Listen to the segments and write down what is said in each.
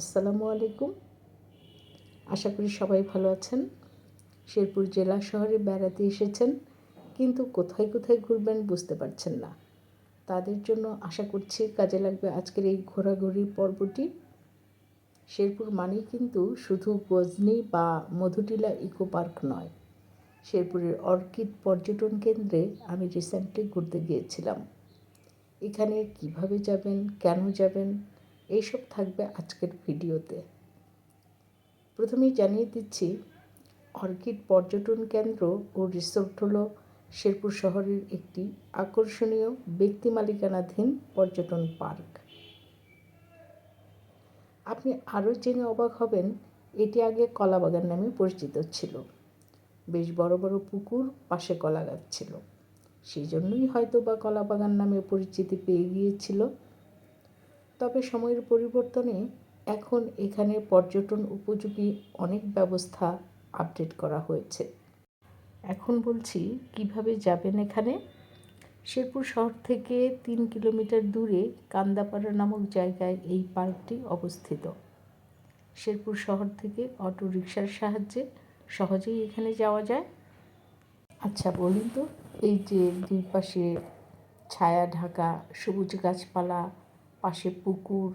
আসসালামু আলাইকুম। আশা করি সবাই ভালো আছেন। শেরপুর জেলা শহরে বেড়াতে এসেছেন, কিন্তু কোথায় কোথায় ঘুরবেন বুঝতে পারছেন না। তাদের জন্য আশা করছি কাজে লাগবে আজকের এই ঘোরাঘুরি পর্বটি। শেরপুর মানেই কিন্তু শুধু গজনি বা মধুটিলা ইকো পার্ক নয়। শেরপুরের অর্কিড পর্যটন কেন্দ্রে আমি রিসেন্টলি ঘুরতে গিয়েছিলাম। এখানে কীভাবে যাবেন, কেন যাবেন এইসব থাকবে আজকের ভিডিওতে। প্রথমেই জানিয়ে দিচ্ছি, অর্কিড পর্যটন কেন্দ্র ও রিসোর্ট হলো শেরপুর শহরের একটি আকর্ষণীয় ব্যক্তি মালিকানাধীন পর্যটন পার্ক। আপনি আরও জেনে অবাক হবেন, এটি আগে কলাবাগান নামে পরিচিত ছিল। বেশ বড় বড় পুকুর পাশে কলা গাছ ছিল। সেই জন্যই হয়তো বা কলাবাগান নামে পরিচিতি পেয়ে গিয়েছিল তবে সময়ের পরিবর্তনে এখন এখানে পর্যটন উপযোগী অনেক ব্যবস্থা আপডেট করা হয়েছে। এখন বলছি, কীভাবে যাবেন এখানে? শেরপুর শহর থেকে তিন কিলোমিটার দূরে কান্দাপাড়া নামক জায়গায় এই পার্কটি অবস্থিত। শেরপুর শহর থেকে অটো রিক্সার সাহায্যে সহজেই এখানে যাওয়া যায়। আচ্ছা বলুন তো, এই যে দুই পাশে ছায়া ঢাকা, সবুজ গাছপালা পাশে পুকুর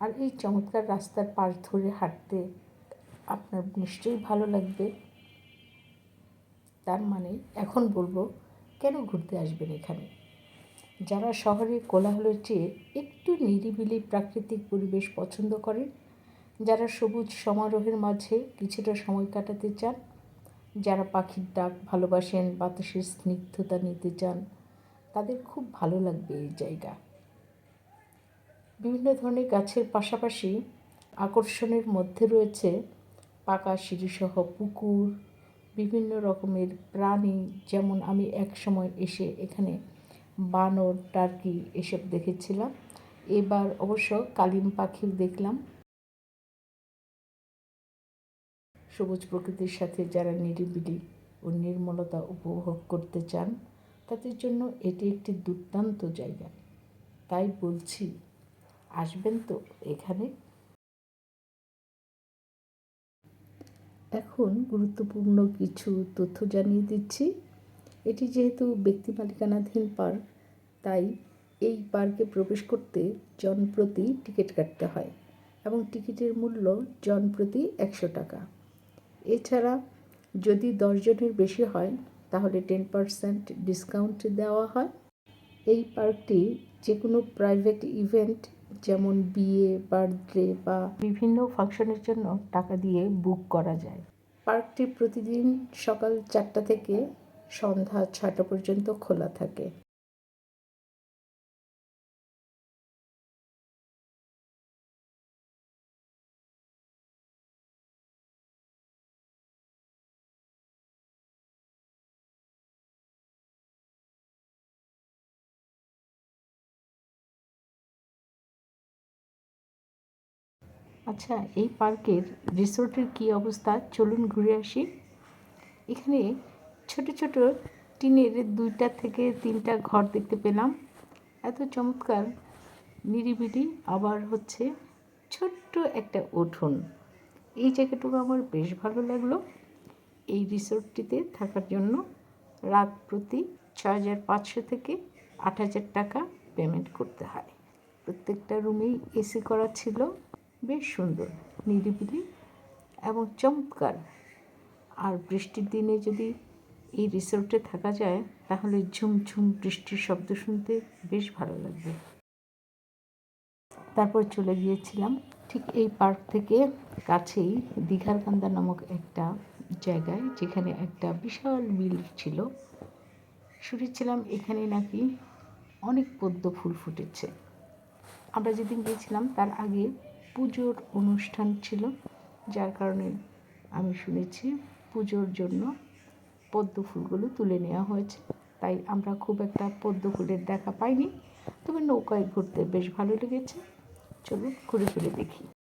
আর এই চমৎকার রাস্তার পাশ ধরে হাঁটতে আপনার নিশ্চয়ই ভালো লাগবে। তার মানে এখন বলব, কেন ঘুরতে আসবেন এখানে? যারা শহরে কোলাহলের চেয়ে একটু নিরিবিলি প্রাকৃতিক পরিবেশ পছন্দ করেন, যারা সবুজ সমারোহের মাঝে কিছুটা সময় কাটাতে চান, যারা পাখির ডাক ভালোবাসেন, বাতাসের স্নিগ্ধতা নিতে চান, তাদের খুব ভালো লাগবে এই জায়গা। বিভিন্ন ধরনের গাছের পাশাপাশি আকর্ষণের মধ্যে রয়েছে পাকা সিঁড়িসহ পুকুর, বিভিন্ন রকমের প্রাণী, যেমন আমি এক সময় এসে এখানে বানর, টার্কি এসব দেখেছিলাম। এবার অবশ্য কালিম পাখিও দেখলাম। সবুজ প্রকৃতির সাথে যারা নিরিবিলি ও নির্মলতা উপভোগ করতে চান, তাদের জন্য এটি একটি দুর্দান্ত জায়গা। তাই বলছি আসবেন তো এখানে? এখন গুরুত্বপূর্ণ কিছু তথ্য জানিয়ে দিচ্ছি। এটি যেহেতু ব্যক্তি মালিকানাধীন পার্ক, তাই এই পার্কে প্রবেশ করতে জনপ্রতি টিকিট কাটতে হয় এবং টিকিটের মূল্য জনপ্রতি একশো টাকা। এছাড়া যদি দশজনের বেশি হয়, তাহলে টেন পারসেন্ট ডিসকাউন্ট দেওয়া হয়। এই পার্কটি যে কোনো প্রাইভেট ইভেন্ট যেমন বিয়ে, বার্থডে বা বিভিন্ন ফাংশনের জন্য টাকা দিয়ে বুক করা যায়। পার্কটি প্রতিদিন সকাল চারটা থেকে সন্ধ্যা ছটা পর্যন্ত খোলা থাকে। আচ্ছা এই পার্কের রিসোর্টের কী অবস্থা? চলুন ঘুরে আসি। এখানে ছোট ছোট টিনের দুইটা থেকে তিনটা ঘর দেখতে পেলাম। এত চমৎকার, নিরিবিলি আবার হচ্ছে ছোট্ট একটা উঠোন। এই জায়গাটুকু আমার বেশ ভালো লাগল এই রিসোর্টটিতে থাকার জন্য। রাত প্রতি ছ হাজার পাঁচশো থেকে আট হাজার টাকা পেমেন্ট করতে হয়। প্রত্যেকটা রুমেই এসি করা ছিল। বেশ সুন্দর, নিরিবিলি এবং চমৎকার। আর বৃষ্টির দিনে যদি এই রিসোর্টে থাকা যায়, তাহলে ঝুমঝুম বৃষ্টির শব্দ শুনতে বেশ ভালো লাগবে। তারপর চলে গিয়েছিলাম ঠিক এই পার্ক থেকে কাছেই দীঘার কান্দা নামক একটা জায়গায়, যেখানে একটা বিশাল মিল ছিল। শুনেছিলাম এখানে নাকি অনেক পদ্ম ফুল ফুটেছে। আমরা যেদিন গিয়েছিলাম, তার আগে পুজোর অনুষ্ঠান ছিল, যার কারণে আমি শুনেছি পুজোর জন্য পদ্ম ফুলগুলো তুলে নেওয়া হয়েছে। তাই আমরা খুব একটা পদ্ম ফুলের দেখা পাইনি। তবে নৌকায় ঘুরতে বেশ ভালো লেগেছে। চলুন ঘুরে ফিরে দেখি।